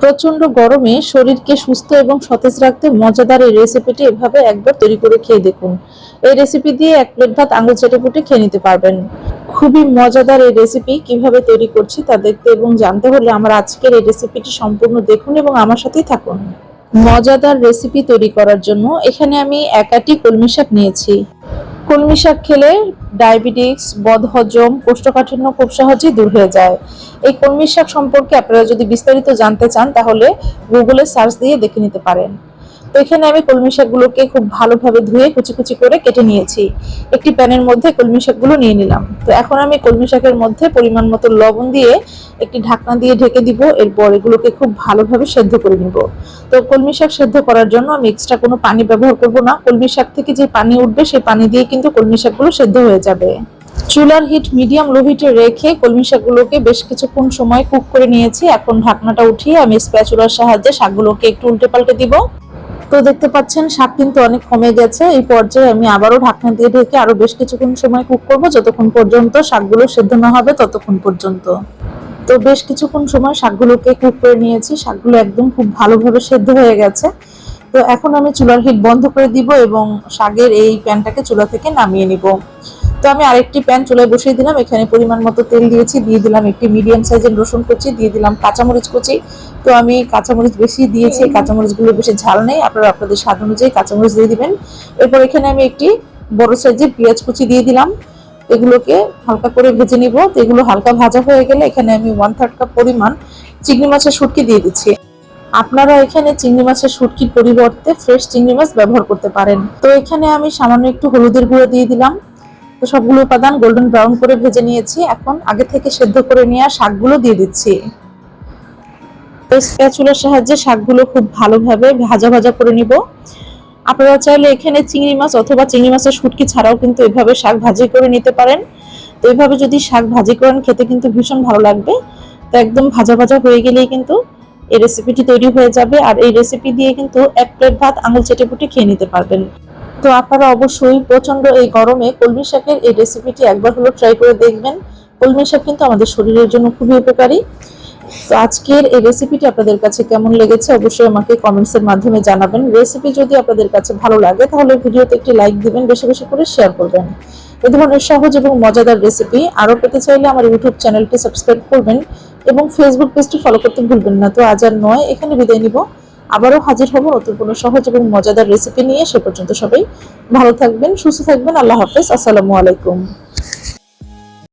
প্রচণ্ড গরমে শরীরকে সুস্থ এবং সতেজ রাখতে মজাদার এই রেসিপিটি এভাবে একবার তৈরি করে খেয়ে দেখুন। এই রেসিপি দিয়ে এক প্লেট ভাত আঙুল চেটে পুটে খেয়ে নিতে পারবেন। খুবই মজাদার এই রেসিপি কীভাবে তৈরি করছি তা দেখতে এবং জানতে হলে আমার আজকের এই রেসিপিটি সম্পূর্ণ দেখুন এবং আমার সাথেই থাকুন। মজাদার রেসিপি তৈরি করার জন্য এখানে আমি একাটি কলমি শাক নিয়েছি। কলমি শাক খেলে ডায়াবেটিস, বদহজম, কোষ্ঠকাঠিন্য খুব সহজেই দূর হয়ে যায়। এই কর্মী শাক সম্পর্কে আপনারা যদি বিস্তারিত জানতে চান, তাহলে গুগলে সার্চ দিয়ে দেখে নিতে পারেন। তো এখানে আমি কলমি শাকগুলোকে খুব ভালোভাবে ধুয়ে কুচি কুচি করে কেটে নিয়েছি। একটি প্যানের মধ্যে কলমি শাকগুলো নিয়ে নিলাম। তো এখন আমি কলমি শাকের মধ্যে পরিমাণ মতো লবণ দিয়ে একটি ঢাকনা দিয়ে ঢেকে দিব। এরপর এগুলোকে খুব ভালোভাবে সেদ্ধ করে নিব। তো কলমি শাক সেদ্ধ করার জন্য আমি এক্সট্রা কোনো পানি ব্যবহার করব না। কলমি শাক থেকে যে পানি উঠবে, সেই পানি দিয়ে কিন্তু কলমি শাকগুলো সেদ্ধ হয়ে যাবে। চুলার হিট মিডিয়াম লো হিটে রেখে কলমি শাকগুলোকে বেশ কিছুক্ষণ সময় কুক করে নিয়েছি। এখন ঢাকনাটা উঠিয়ে আমি স্প্যাচুলার সাহায্যে শাকগুলোকে একটু উল্টে পাল্টে দিব। তো দেখতে পাচ্ছেন শাক কিন্তু অনেক কমে গেছে। এই পর্যায়ে আমি আবারও ঢাকনা দিয়ে ঢেকে আরও বেশ কিছুক্ষণ সময় কুক করব। যতক্ষণ পর্যন্ত শাকগুলো সেদ্ধ না হবে, ততক্ষণ পর্যন্ত। তো বেশ কিছুক্ষণ সময় শাকগুলোকে কুক করে নিয়েছি। শাকগুলো একদম খুব ভালোভাবে সেদ্ধ হয়ে গেছে। তো এখন আমি চুলার হিট বন্ধ করে দিব এবং শাকের এই প্যানটাকে চুলা থেকে নামিয়ে নিব। তো আমি আরেকটি প্যান চুলায় বসিয়ে দিলাম। এখানে পরিমাণ মতো তেল দিয়েছি, দিয়ে দিলাম একটি মিডিয়াম সাইজের রসুন কুচি, দিয়ে দিলাম কাঁচামরিচ কুচি। তো আমি কাঁচামরিচ বেশি দিয়েছি কাঁচামরিচগুলো বেশি ঝাল নেই, আপনারা আপনাদের স্বাদ অনুযায়ী কাঁচামরিচ দিয়ে দিবেন। এরপর এখানে আমি একটি বড় সাইজের পেঁয়াজ কুচি দিয়ে দিলাম। এগুলোকে হালকা করে ভেজে নিব। তো এগুলো হালকা ভাজা হয়ে গেলে এখানে আমি ওয়ান থার্ড কাপ পরিমাণ চিংড়ি মাছের শুটকি দিয়ে দিচ্ছি। আপনারা এখানে চিংড়ি মাছের শুটকির পরিবর্তে ফ্রেশ চিংড়ি মাছ ব্যবহার করতে পারেন। তো এখানে আমি সামান্য একটু হলুদের গুঁড়ো দিয়ে দিলাম। তো সবগুলো উপাদান গোল্ডেন ব্রাউন করে ভেজে নিয়েছি। এখন আগে থেকে সেদ্ধ করে নেওয়া শাকগুলো দিয়ে দিচ্ছি। স্প্যাচুলার সাহায্যে শাকগুলো খুব ভালোভাবে ভাজা ভাজা করে নিব। আপনারা চাইলে এখানে চিংড়ি মাছ অথবা চিংড়ি মাছের শুটকি ছাড়াও কিন্তু এভাবে শাক ভাজি করে নিতে পারেন। তো এইভাবে যদি শাক ভাজি করেন, খেতে কিন্তু ভীষণ ভালো লাগবে। তো একদম ভাজা ভাজা হয়ে গেলেই কিন্তু এই রেসিপিটি তৈরি হয়ে যাবে। আর এই রেসিপি দিয়ে কিন্তু এক প্লেট ভাত আঙুল চেটে পুটে খেয়ে নিতে পারবেন। তো আপনারা অবশ্যই প্রচণ্ড এই গরমে কলমি শাকের এই রেসিপিটি একবার হলো ট্রাই করে দেখবেন। কলমি শাক কিন্তু আমাদের শরীরের জন্য খুবই উপকারী। তো আজকের এই রেসিপিটি আপনাদের কাছে কেমন লেগেছে অবশ্যই আমাকে কমেন্টস এর মাধ্যমে জানাবেন। রেসিপি যদি আপনাদের কাছে ভালো লাগে, তাহলে ভিডিওতে একটি লাইক দিবেন, বেশি বেশি করে শেয়ার করবেন। এই ধরনের সহজ এবং মজাদার রেসিপি আরও পেতে চাইলে আমার ইউটিউব চ্যানেলটি সাবস্ক্রাইব করবেন এবং ফেসবুক পেজটি ফলো করতে ভুলবেন না। তো আজ আর নয়, এখানে বিদায় নিব। আবারও হাজির হব নতুন কোনো সহজ এবং মজাদার রেসিপি নিয়ে। সে পর্যন্ত সবাই ভালো থাকবেন, সুস্থ থাকবেন। আল্লাহ হাফেজ। আসসালামু আলাইকুম।